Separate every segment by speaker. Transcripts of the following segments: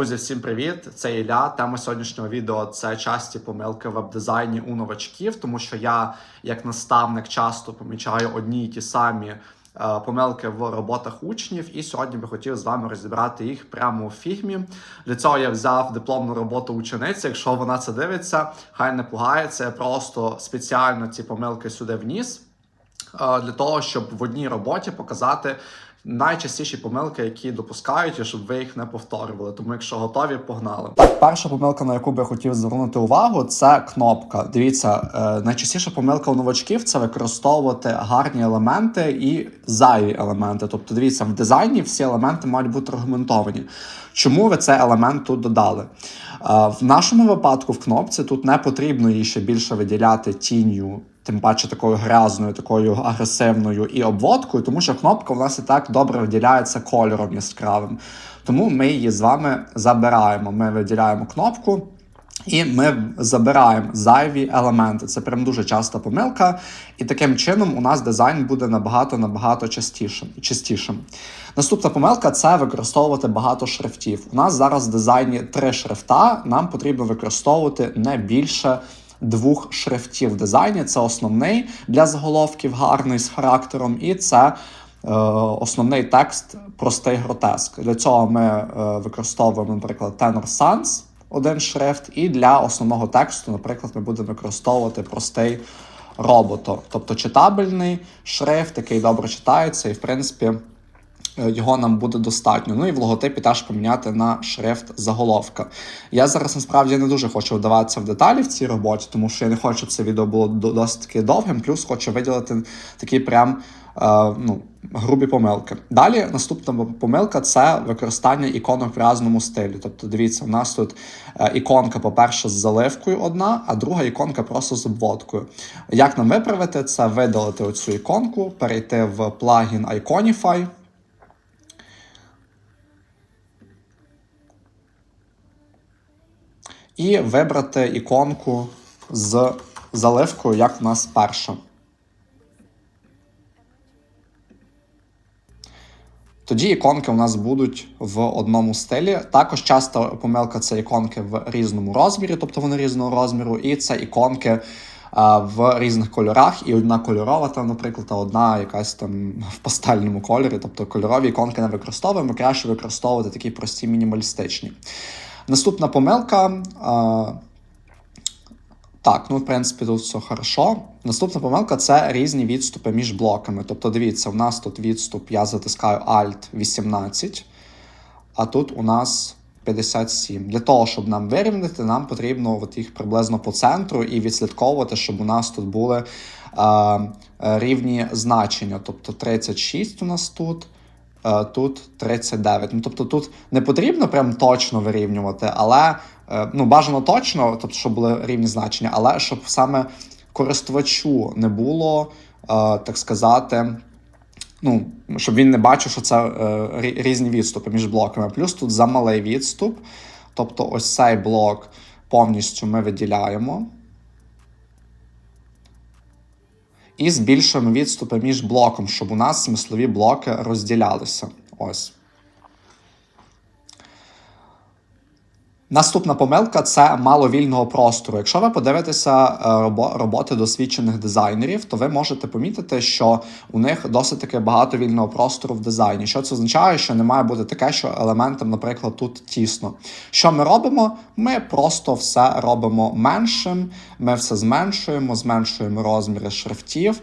Speaker 1: Друзі, всім привіт! Це Ілля. Тема сьогоднішнього відео це часті помилки в веб-дизайні у новачків, тому що я, як наставник, часто помічаю одні й ті самі е, помилки в роботах учнів. І сьогодні би хотів з вами розібрати їх прямо у фігмі. Для цього я взяв дипломну роботу учениці. Якщо вона це дивиться, хай не пугається. Я просто спеціально ці помилки сюди вніс. е, Для того, щоб в одній роботі показати найчастіші помилки, які допускають, і щоб ви їх не повторювали. Тому, якщо готові, погнали. Перша помилка, на яку би я хотів звернути увагу, це кнопка. Дивіться, е, найчастіша помилка у новачків це використовувати гарні елементи і зайві елементи. Тобто, дивіться, в дизайні всі елементи мають бути аргументовані. Чому ви цей елемент тут додали? Е, В нашому випадку в кнопці тут не потрібно її ще більше виділяти тінню тим паче такою грязною, такою агресивною і обводкою, тому що кнопка в нас і так добре виділяється кольором яскравим. Тому ми її з вами забираємо. Ми виділяємо кнопку. І ми забираємо зайві елементи. Це прям дуже часта помилка. І таким чином у нас дизайн буде набагато набагато частішим. частішим. Наступна помилка це використовувати багато шрифтів. У нас зараз в дизайні три шрифта. Нам потрібно використовувати не більше двох шрифтів дизайні. Це основний для заголовків, гарний з характером, і це е, основний текст простий гротеск. Для цього ми е, використовуємо, наприклад, Tenor Sans, один шрифт, і для основного тексту, наприклад, ми будемо використовувати простий робото, тобто читабельний шрифт, який добре читається, і в принципі. Е, Його нам буде достатньо. Ну і в логотипі теж поміняти на шрифт заголовка. Я зараз насправді не дуже хочу вдаватися в деталі в цій роботі, тому що я не хочу, щоб це відео було досить таки довгим. Плюс хочу виділити такі прям е, ну, грубі помилки. Далі наступна помилка це використання іконок в різному стилі. Тобто, дивіться, у нас тут е, іконка, по-перше, з заливкою одна, а друга іконка просто з обводкою. Як нам виправити це? Видалити оцю іконку, перейти в плагін Iconify. І вибрати іконку з заливкою, як в нас перша. Тоді іконки у нас будуть в одному стилі. Також часто помилка це іконки в різному розмірі, тобто вони різного розміру, і це іконки а, в різних кольорах. І одна кольорова, там, наприклад, а одна якась там в пастельному кольорі. Тобто кольорові іконки не використовуємо, краще використовувати такі прості мінімалістичні. Наступна помилка. Так, ну в принципі, тут все хорошо. Наступна помилка це різні відступи між блоками. Тобто, дивіться, у нас тут відступ, я затискаю Alt 18, а тут у нас 57. Для того, щоб нам вирівняти, нам потрібно от їх приблизно по центру і відслідковувати, щоб у нас тут були е, рівні значення. Тобто 36 у нас тут. Е, Тут 39. Ну, тобто тут не потрібно прям точно вирівнювати, але е, ну, бажано точно, тобто, щоб були рівні значення, але щоб саме користувачу не було, е, так сказати, ну, щоб він не бачив, що це е, різні відступи між блоками. Плюс тут замалий відступ. Тобто, ось цей блок повністю ми виділяємо. І збільшуємо відступи між блоком, щоб у нас смислові блоки розділялися. Ось. Наступна помилка це мало вільного простору. Якщо ви подивитеся е, роботи досвідчених дизайнерів, то ви можете помітити, що у них досить таки багато вільного простору в дизайні. Що це означає, що не має бути таке, що елементам, наприклад, тут тісно. Що ми робимо? Ми просто все робимо меншим, ми все зменшуємо, зменшуємо розміри шрифтів.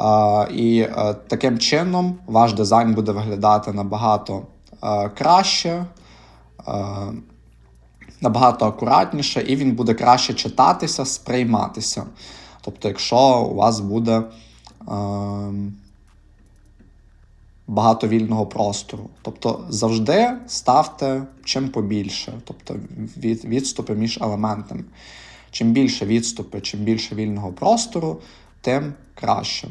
Speaker 1: Е, І е, таким чином ваш дизайн буде виглядати набагато краще. Е, набагато акуратніше, і він буде краще читатися, сприйматися. Тобто, якщо у вас буде ем, багато вільного простору. Тобто завжди ставте чим побільше, тобто від, відступи між елементами. Чим більше відступи, чим більше вільного простору, тим краще.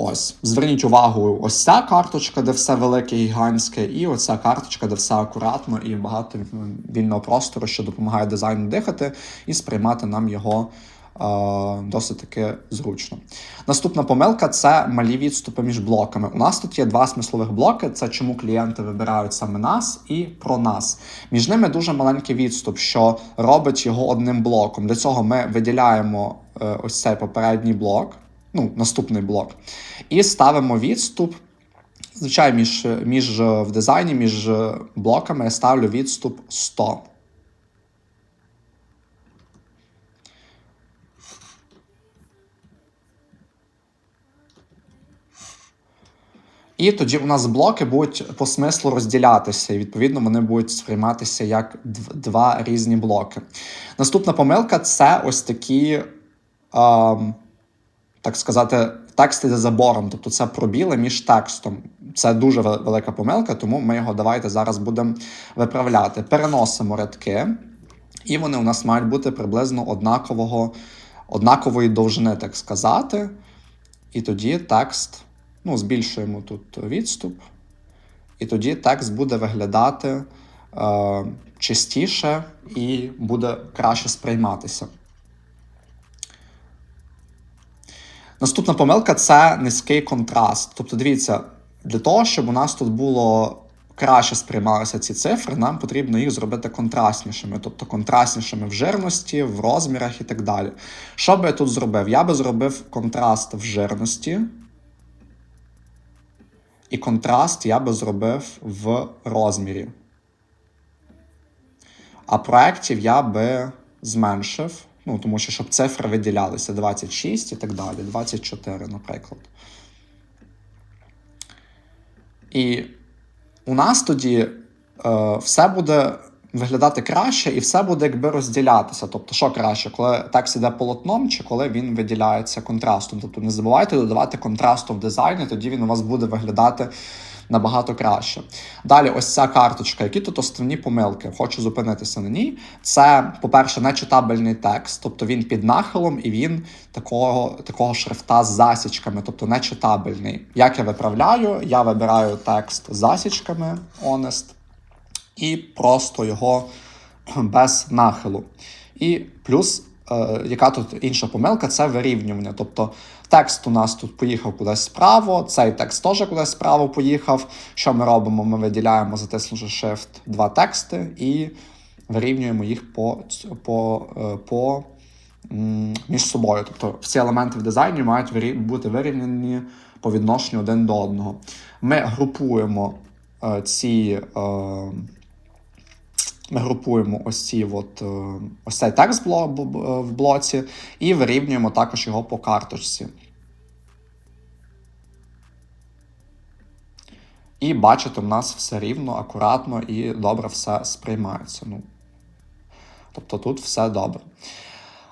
Speaker 1: Ось, зверніть увагу, ось ця карточка, де все велике і гігантське, і оця карточка, де все акуратно і багато вільного простору, що допомагає дизайну дихати і сприймати нам його досить таки зручно. Наступна помилка це малі відступи між блоками. У нас тут є два смислових блоки: це чому клієнти вибирають саме нас і про нас. Між ними дуже маленький відступ, що робить його одним блоком. Для цього ми виділяємо е, ось цей попередній блок, ну, наступний блок, і ставимо відступ. Звичайно, між, між е, в дизайні, між е, блоками я ставлю відступ 100. І тоді у нас блоки будуть по смислу розділятися, і відповідно вони будуть сприйматися як два різні блоки. Наступна помилка це ось такі, ем, так сказати, тексти за забором, тобто це пробіли між текстом. Це дуже велика помилка, тому ми його давайте зараз будемо виправляти. Переносимо рядки, і вони у нас мають бути приблизно однакового, однакової довжини, так сказати. І тоді текст, ну, збільшуємо тут відступ, і тоді текст буде виглядати е, чистіше і буде краще сприйматися. Наступна помилка це низький контраст. Тобто, дивіться, для того, щоб у нас тут було краще сприймалися ці цифри, нам потрібно їх зробити контрастнішими, тобто контрастнішими в жирності, в розмірах і так далі. Що би я тут зробив? Я би зробив контраст в жирності. І контраст я би зробив в розмірі. А проєктів я би зменшив. Ну, тому що щоб цифри виділялися 26 і так далі, 24, наприклад. І у нас тоді е, все буде виглядати краще, і все буде якби розділятися. Тобто, що краще, коли текст іде полотном, чи коли він виділяється контрастом. Тобто не забувайте додавати контрасту в дизайні, тоді він у вас буде виглядати набагато краще. Далі, ось ця карточка. Які тут основні помилки? Хочу зупинитися на ній. Це, по-перше, нечитабельний текст, тобто він під нахилом і він такого, такого шрифта з засічками, тобто нечитабельний. Як я виправляю? Я вибираю текст з засічками, honest, і просто його без нахилу. І плюс, яка тут інша помилка, це вирівнювання. Тобто текст у нас тут поїхав кудись справа, цей текст теж кудись справа поїхав. Що ми робимо? Ми виділяємо, затиснувши Shift, два тексти і вирівнюємо їх по, по, е, по між собою. Тобто всі елементи в дизайні мають бути вирівняні по відношенню один до одного. Ми групуємо е, ці. Е, ми групуємо ось ці от, е, ось цей текст б- в блоці і вирівнюємо також його по карточці. І бачите, в нас все рівно, акуратно і добре все сприймається. Ну, тобто тут все добре.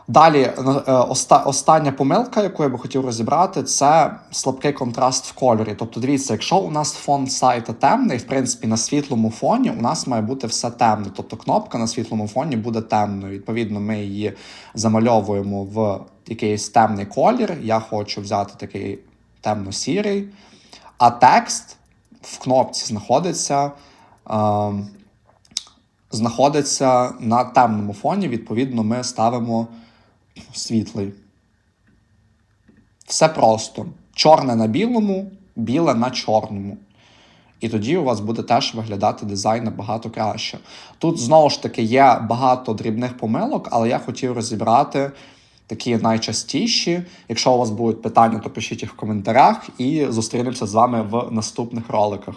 Speaker 1: Далі, е, оста- остання помилка, яку я би хотів розібрати, це слабкий контраст в кольорі. Тобто, дивіться, якщо у нас фон сайта темний, в принципі, на світлому фоні у нас має бути все темне. Тобто кнопка на світлому фоні буде темною. Відповідно, ми її замальовуємо в якийсь темний колір. Я хочу взяти такий темно-сірий. А текст в кнопці знаходиться. Е, знаходиться на темному фоні, відповідно, ми ставимо світлий. Все просто. Чорне на білому, біле на чорному. І тоді у вас буде теж виглядати дизайн набагато краще. Тут знову ж таки є багато дрібних помилок, але я хотів розібрати такі найчастіші. Якщо у вас будуть питання, то пишіть їх в коментарях і зустрінемося з вами в наступних роликах.